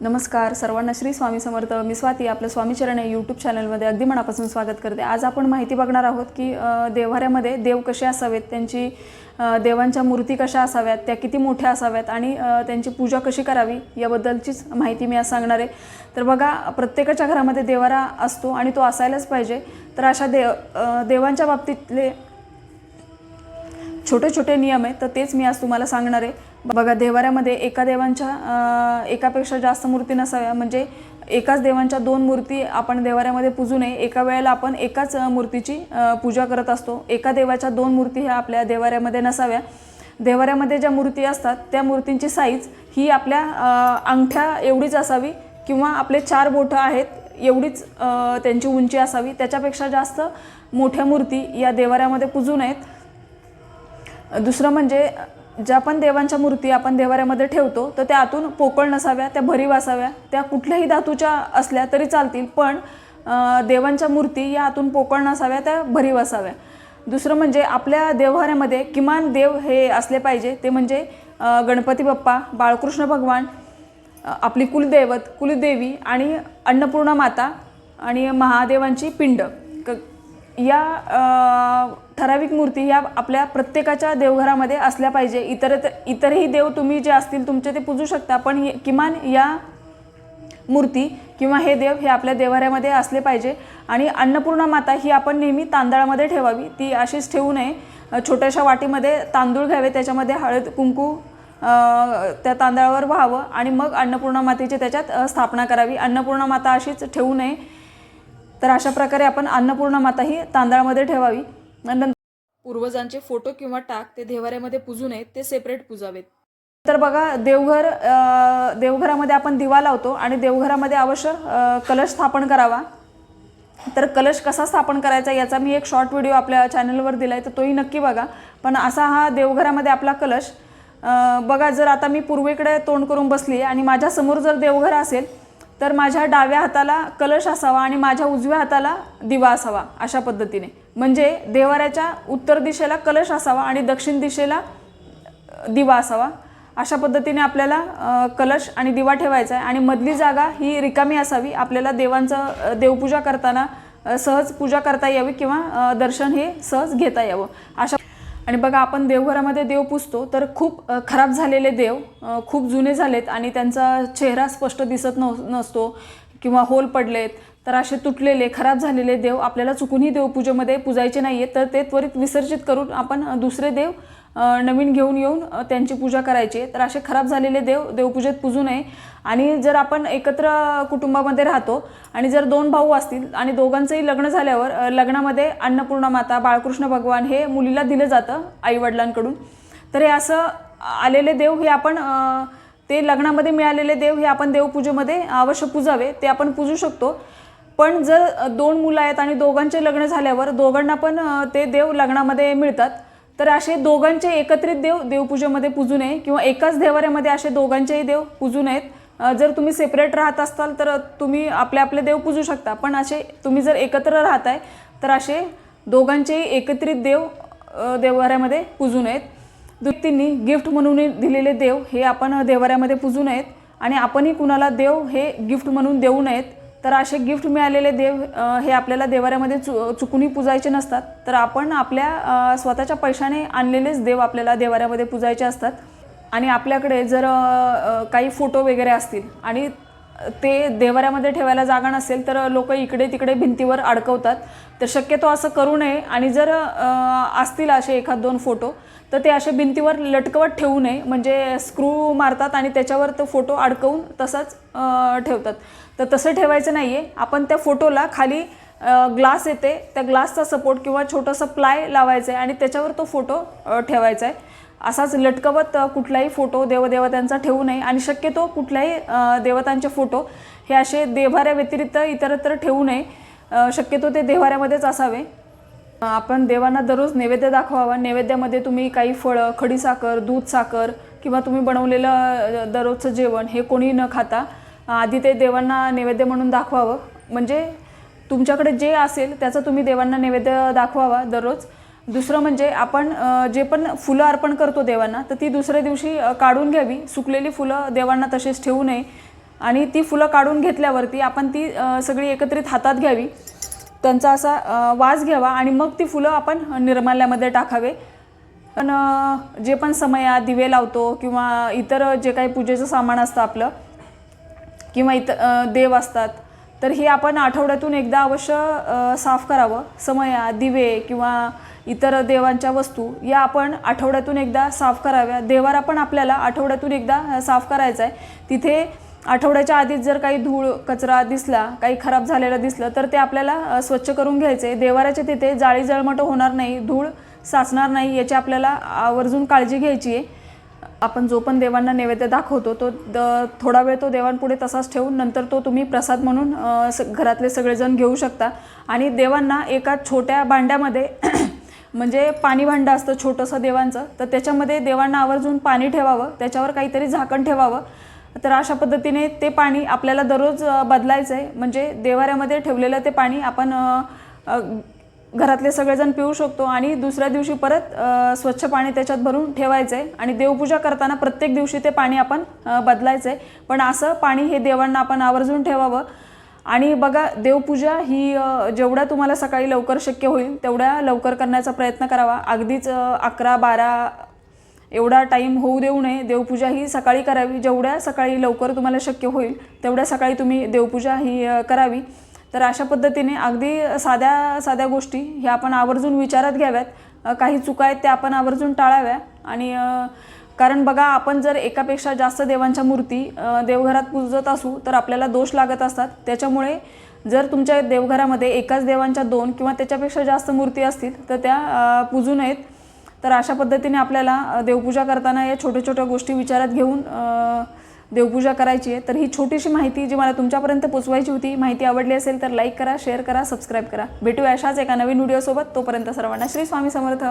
नमस्कार सर्वांना श्री स्वामी समर्थ. मी स्वाती आपलं स्वामीचरण या यूट्यूब चॅनलमध्ये अगदी मनापासून स्वागत करते. आज आपण माहिती बघणार आहोत की देव्हाऱ्यामध्ये देव कसे असावेत त्यांची देवांच्या मूर्ती कशा असाव्यात त्या किती मोठ्या असाव्यात आणि त्यांची पूजा कशी करावी याबद्दलचीच माहिती मी आज सांगणार आहे. तर बघा प्रत्येकाच्या घरामध्ये देवारा असतो आणि तो असायलाच पाहिजे. तर अशा देव देवांच्या बाबतीतले छोटे छोटे नियम आहेत तर तेच मी आज तुम्हाला सांगणार आहे. बघा देवाऱ्यामध्ये एका देवांच्या एकापेक्षा जास्त मूर्ती नसाव्या म्हणजे एकाच देवांच्या दोन मूर्ती आपण देवाऱ्यामध्ये पूजू नये. एका वेळेला आपण एकाच मूर्तीची पूजा करत असतो. एका देवाच्या दोन मूर्ती ह्या आपल्या देवाऱ्यामध्ये नसाव्या. देवाऱ्यामध्ये ज्या मूर्ती असतात त्या मूर्तींची साईज ही आपल्या अंगठ्या एवढीच असावी किंवा आपले चार बोटं आहेत एवढीच त्यांची उंची असावी. त्याच्यापेक्षा जास्त मोठ्या मूर्ती या देवाऱ्यामध्ये पूजू नयेत. दुसरं म्हणजे ज्या पण देवांच्या मूर्ती आपण देवाऱ्यामध्ये ठेवतो तर त्या आतून पोकळ नसाव्या त्या भरीव असाव्या त्या कुठल्याही धातूच्या असल्या तरी चालतील पण देवांच्या मूर्ती या आतून पोकळ नसाव्या त्या भरीव असाव्या. दुसरं म्हणजे आपल्या देवहाऱ्यामध्ये किमान देव हे असले पाहिजे ते म्हणजे गणपती बाप्पा बाळकृष्ण भगवान आपली कुलदैवत कुलदेवी आणि अन्नपूर्णा माता आणि महादेवांची पिंड. क या ठराविक मूर्ती ह्या आपल्या प्रत्येकाच्या देवघरामध्ये असल्या पाहिजे. इतर इतरही देव तुम्ही जे असतील तुमचे ते पूजू शकता पण किमान या मूर्ती किंवा हे देव हे आपल्या देवाऱ्यामध्ये असले पाहिजे. आणि अन्नपूर्णा माता ही आपण नेहमी तांदळामध्ये ठेवावी. ती अशीच ठेवू नये. छोट्याशा वाटीमध्ये तांदूळ घ्यावे त्याच्यामध्ये हळद कुंकू त्या तांदळावर व्हावं आणि मग अन्नपूर्णा मातेची त्याच्यात स्थापना करावी. अन्नपूर्णा माता अशीच ठेवू नये. तर अशा प्रकारे आपण अन्नपूर्णा माता ही तांदळामध्ये ठेवावी. नंतर पूर्वजांचे फोटो किंवा टाक ते देवाऱ्यामध्ये पूजू नयेत ते सेपरेट पूजावेत. तर बघा देवघर देवघरामध्ये आपण दिवा लावतो आणि देवघरामध्ये अवश्य कलश स्थापन करावा. तर कलश कसा स्थापन करायचा याचा मी एक शॉर्ट व्हिडिओ आपल्या चॅनलवर दिला आहे तर तोही नक्की बघा. पण असा हा देवघरामध्ये आपला कलश. बघा जर आता मी पूर्वेकडे तोंड करून बसली आहे आणि माझ्यासमोर जर देवघर असेल तर माझ्या डाव्या हाताला कलश असावा आणि माझ्या उजव्या हाताला दिवा असावा अशा पद्धतीने. म्हणजे देवाऱ्याच्या उत्तर दिशेला कलश असावा आणि दक्षिण दिशेला दिवा असावा. अशा पद्धतीने आपल्याला कलश आणि दिवा ठेवायचा आहे आणि मधली जागा ही रिकामी असावी. आपल्याला देवांचं देवपूजा करताना सहज पूजा करता यावी किंवा दर्शन हे सहज घेता यावं. अशा आणि बघा आपण देवघरामध्ये देव पुजतो तर खूप खराब झालेले देव खूप जुने झालेत आणि त्यांचा चेहरा स्पष्ट दिसत नव नसतो किंवा होल पडलेत तर असे तुटलेले खराब झालेले देव आपल्याला चुकूनही देवपूजेमध्ये पूजायचे नाही आहेत तर ते त्वरित विसर्जित करून आपण दुसरे देव नवीन घेऊन येऊन त्यांची पूजा करायची. आहे. तर असे खराब झालेले देव देवपूजेत पूजू नये. आणि जर आपण एकत्र कुटुंबामध्ये राहतो आणि जर दोन भाऊ असतील आणि दोघांचंही लग्न झाल्यावर लग्नामध्ये अन्नपूर्णा माता बाळकृष्ण भगवान हे मुलीला दिलं जातं आईवडिलांकडून. तर हे असं आलेले देव हे आपण ते लग्नामध्ये मिळालेले देव हे आपण देवपूजेमध्ये अवश्य पूजावे ते आपण पूजू शकतो. पण जर दोन मुलं आहेत आणि दोघांचे लग्न झाल्यावर दोघांना पण ते देव लग्नामध्ये मिळतात. तर असे दोघांचे एकत्रित देव देवपूजेमध्ये पूजू नये किंवा एकाच देवाऱ्यामध्ये असे दोघांचेही देव पूजू नयेत. जर तुम्ही सेपरेट राहत असाल तर तुम्ही आपले आपले देव पूजू शकता. पण असे तुम्ही जर एकत्र राहत आहे तर असे दोघांचेही एकत्रित देव देवाऱ्यामध्ये पूजू नयेत. व्यक्तींनी गिफ्ट म्हणून दिलेले देव हे आपण देवाऱ्यामध्ये पूजू नयेत आणि आपणही कुणाला देव हे गिफ्ट म्हणून देऊ नयेत. तर असे गिफ्ट मिळालेले देव हे आपल्याला देवाऱ्यामध्ये चु चुकूनही पूजायचे नसतात. तर आपण आपल्या स्वतःच्या पैशाने आणलेलेच देव आपल्याला देवाऱ्यामध्ये पूजायचे असतात. आणि आपल्याकडे जर काही फोटो वगैरे असतील आणि ते देवाऱ्यामध्ये ठेवायला जागा नसेल तर लोक इकडे तिकडे भिंतीवर अडकवतात. तर शक्यतो असं करू नये. आणि जर असतील असे एखाद दोन फोटो तर ते असे भिंतीवर लटकवत ठेवू नये. म्हणजे स्क्रू मारतात आणि त्याच्यावर तो फोटो अडकवून तसाच ठेवतात. तर तसं ठेवायचं नाही आहे आपण त्या फोटोला खाली ग्लास येते. त्या ग्लासचा सपोर्ट किंवा छोटंसं प्लाय लावायचं आहे आणि त्याच्यावर तो फोटो ठेवायचा आहे असाच लटकवत कुठलाही फोटो देवदेवतांचा ठेवू नये. आणि शक्यतो कुठल्याही देवतांचे फोटो हे असे देवाऱ्या व्यतिरिक्त इतरत्र ठेवू नये. शक्यतो ते देवाऱ्यामध्येच असावे. आपण देवांना दररोज नैवेद्य दाखवावा. नैवेद्यामध्ये तुम्ही काही फळं खडीसाखर दूध साखर किंवा तुम्ही बनवलेलं दररोजचं जेवण हे कोणी न खाता आधी ते देवांना नैवेद्य म्हणून दाखवावं. म्हणजे तुमच्याकडे जे असेल त्याचं तुम्ही देवांना नैवेद्य दाखवावा दररोज. दुसरं म्हणजे आपण जे पण फुलं अर्पण करतो देवांना तर ती दुसऱ्या दिवशी काढून घ्यावी. सुकलेली फुलं देवांना तसेच ठेवू नये. आणि ती फुलं काढून घेतल्यावरती आपण ती सगळी एकत्रित हातात घ्यावी. त्यांचा असा वास घ्यावा आणि मग ती फुलं आपण निर्माल्यामध्ये टाकावे. पण जे पण समया दिवे लावतो किंवा इतर जे काही पूजेचं सामान असतं आपलं किंवा इतर देव असतात तर हे आपण आठवड्यातून एकदा अवश्य साफ करावं. समया दिवे किंवा इतर देवांच्या वस्तू या आपण आठवड्यातून एकदा साफ कराव्या. देवारा पण आपल्याला आठवड्यातून एकदा साफ करायचा आहे. तिथे आठवड्याच्या आधीच जर काही धूळ कचरा दिसला काही खराब झालेलं दिसलं तर ते आपल्याला स्वच्छ करून घ्यायचे. देवाऱ्याच्या तिथे जाळी जळमट होणार नाही धूळ साचणार नाही याची आपल्याला आवर्जून काळजी घ्यायची आहे. आपण जो पण देवांना नैवेद्य दाखवतो तो द थोडा वेळ तो देवांपुढे तसाच ठेवून नंतर तो तुम्ही प्रसाद म्हणून स घरातले सगळेजण घेऊ शकता. आणि देवांना एका छोट्या भांड्यामध्ये म्हणजे पाणी भांडं असतं छोटंसं देवांचं तर त्याच्यामध्ये देवांना आवर्जून पाणी ठेवावं त्याच्यावर काहीतरी झाकण ठेवावं. तर अशा पद्धतीने ते पाणी आपल्याला दररोज बदलायचं आहे म्हणजे देवाऱ्यामध्ये ठेवलेलं ते पाणी आपण घरातले सगळेजण पिऊ शकतो आणि दुसऱ्या दिवशी परत स्वच्छ पाणी त्याच्यात भरून ठेवायचं आहे आणि देवपूजा करताना प्रत्येक दिवशी ते पाणी आपण बदलायचं आहे पण असं पाणी हे देवांना आपण आवर्जून ठेवावं. आणि बघा देवपूजा ही जेवढ्या तुम्हाला सकाळी लवकर शक्य होईल तेवढ्या लवकर करण्याचा प्रयत्न करावा. अगदीच अकरा बारा एवढा टाईम होऊ देऊ नये. देवपूजा ही सकाळी करावी. जेवढ्या सकाळी लवकर तुम्हाला शक्य होईल तेवढ्या सकाळी तुम्ही देवपूजा ही करावी. तर अशा पद्धतीने अगदी साध्या साध्या गोष्टी ह्या आपण आवर्जून विचारात घ्याव्यात. काही चुका आहेत त्या आपण आवर्जून टाळाव्या. आणि कारण बघा आपण जर एकापेक्षा जास्त देवांच्या मूर्ती देवघरात पूजत असू तर आपल्याला दोष लागत असतात. त्याच्यामुळे जर तुमच्या देवघरामध्ये एकाच देवांच्या दोन किंवा त्याच्यापेक्षा जास्त मूर्ती असतील तर त्या पूजू नयेत. तर अशा पद्धतीने आपल्याला देवपूजा करताना या छोट्या छोट्या गोष्टी विचारात घेऊन देवपूजा करायची आहे तर ही छोटीशी माहिती जी मला तुमच्यापर्यंत पोचवायची होती माहिती आवडली असेल तर लाईक करा शेअर करा सबस्क्राईब करा. भेटूया अशाच एका नवीन व्हिडिओसोबत तोपर्यंत सर्वांना श्री स्वामी समर्थ.